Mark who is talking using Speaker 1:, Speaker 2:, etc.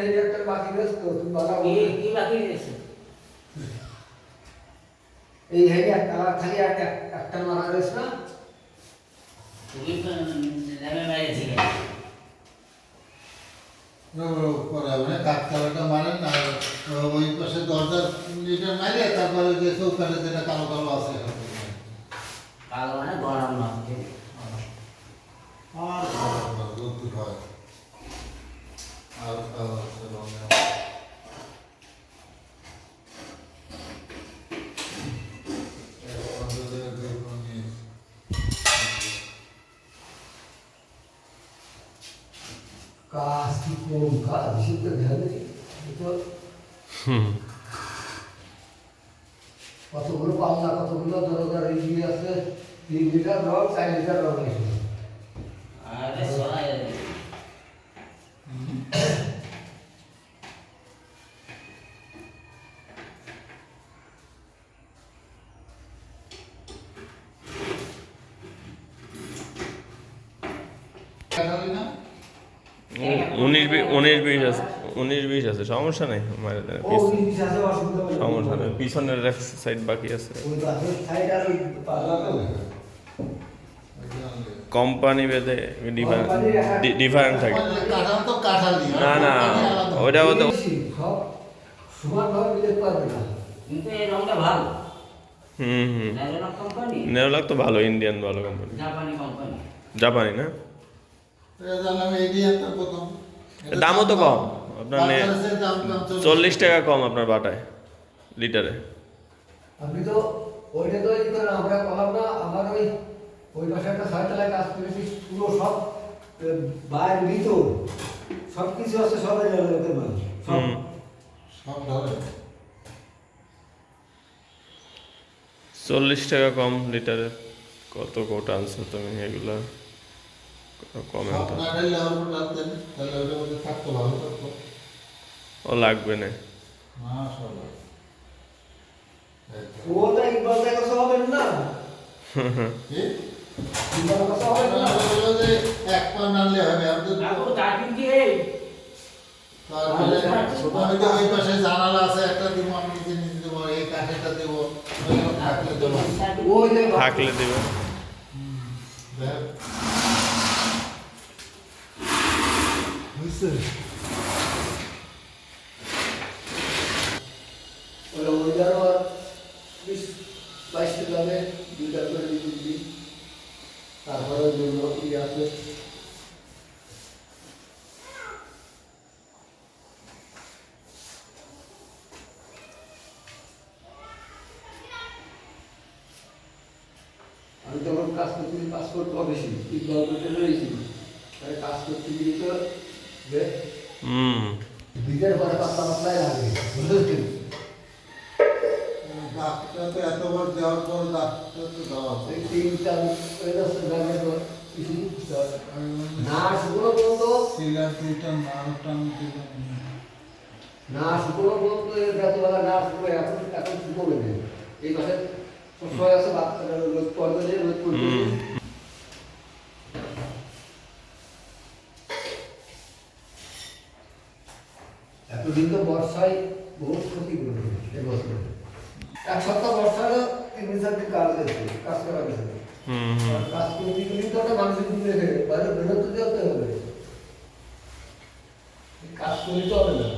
Speaker 1: এই একটা বাকি রয়েছে তো তুমি বলা
Speaker 2: কি কি বাকি রয়েছে
Speaker 1: এই হেডে একটা খালি একটা একটা মারা রয়েছে না
Speaker 2: তুমি নেমে বাইরে থেকে
Speaker 3: করে মানে কাঠতলাটা মারেন আর ওই পাশে দরজার ইটা মারে তারপরে যে চৌকাঠে যেটা কালো কালো আছে
Speaker 2: কালো মানে গরম না
Speaker 3: আর রোদ্দুর হয় আর
Speaker 1: কাজ কি করুন কাজ তো ধ্যান নেই কতগুলো পাওনা কতগুলো দরকার এই দিয়ে আছে। তিন লিটার রং চার লিটার রং এসে
Speaker 2: আরে
Speaker 3: না?
Speaker 4: উনিশ উনিশ বিশ আছে উনিশ বিশ আছে সমস্যা নেই। সমস্যা নেই পিছনের এক সাইড বাকি আছে।
Speaker 1: তো
Speaker 4: কোম্পানি ভেদে ডিফারেন্ট থাকে।
Speaker 3: তো
Speaker 4: না না ওইটা ওটা
Speaker 1: সব সমানভাবে মিলে পারবে না।
Speaker 2: কিন্তু এই রংটা ভালো।
Speaker 4: হুম হুম। নেওলাক তো ভালো ইন্ডিয়ান ভালো কোম্পানি।
Speaker 2: জাপানি কোম্পানি।
Speaker 4: জাপানি না? দামও তো কম। আপনার চল্লিশ টাকা। কম আপনার বাটায় লিটারে।
Speaker 1: আপনি তো ওইটা তো আমরা কলাম না আমার ওই ওই পাশে একটা ছয়তলায় কাজ করেছি পুরো সব ভিতর সব কিছু আছে সব এই লোকের মানুষ সব।
Speaker 4: হুম।
Speaker 3: সব
Speaker 4: চল্লিশ টাকা কম লিটারে। কত কোটা আনছো তুমি এগুলা? কমে
Speaker 3: সব
Speaker 4: তো
Speaker 3: না ঢাললে আমার উপর টানতেন তাহলে ওটার মধ্যে থাকতো ভালো থাকতো
Speaker 4: ও লাগবে না।
Speaker 3: জানালা আছে একটা দিব আমি নিজে নিজে দেবো এই কাঠেটা দেবো থাকলে দেবো।
Speaker 4: থাকলে দিবে
Speaker 1: বুঝছে ওরা ওই আর বিশ বাইশ টাকা দুইটা করে বিদ্যুৎ দিই তারপরে জন্য ইয়ে আছে আমি তখন কাজ করতে পাসপোর্ট অফিসে ইকবাল করতে রয়েছি। কাজ করতে গিয়ে তো
Speaker 4: হুম।
Speaker 1: বিকের পরে পাতলা পাতলাই লাগে বুঝলেন
Speaker 3: ডাক্তার তো এতবার দেওয়ার পর ডাক্তার তো দেওয়া
Speaker 1: এই তিনটা ওই রাস্তা গ্রামে তো কিছু
Speaker 3: আমি বলি,
Speaker 1: নার্সগুলো বলতো
Speaker 3: সিগারেট দুইটা নাম টান দিলাম।
Speaker 1: বলতো এই রাতবেলা নার্স এখন এখন কি করবে? এই পাশে সবসময় আছে বাচ্চারা রোদ পড়বে যে রোদ এতদিন তো বর্ষায় বহু ক্ষতি করেছে এবছর। এক সপ্তাহ তিন দিন চার কাজ হয়েছে কাজ করা গেছে কাজ করতে গেলে তো একটা মানুষের দিকে বাইরে বেরোতে যেতে হবে। কাজ করলে তো হবে না।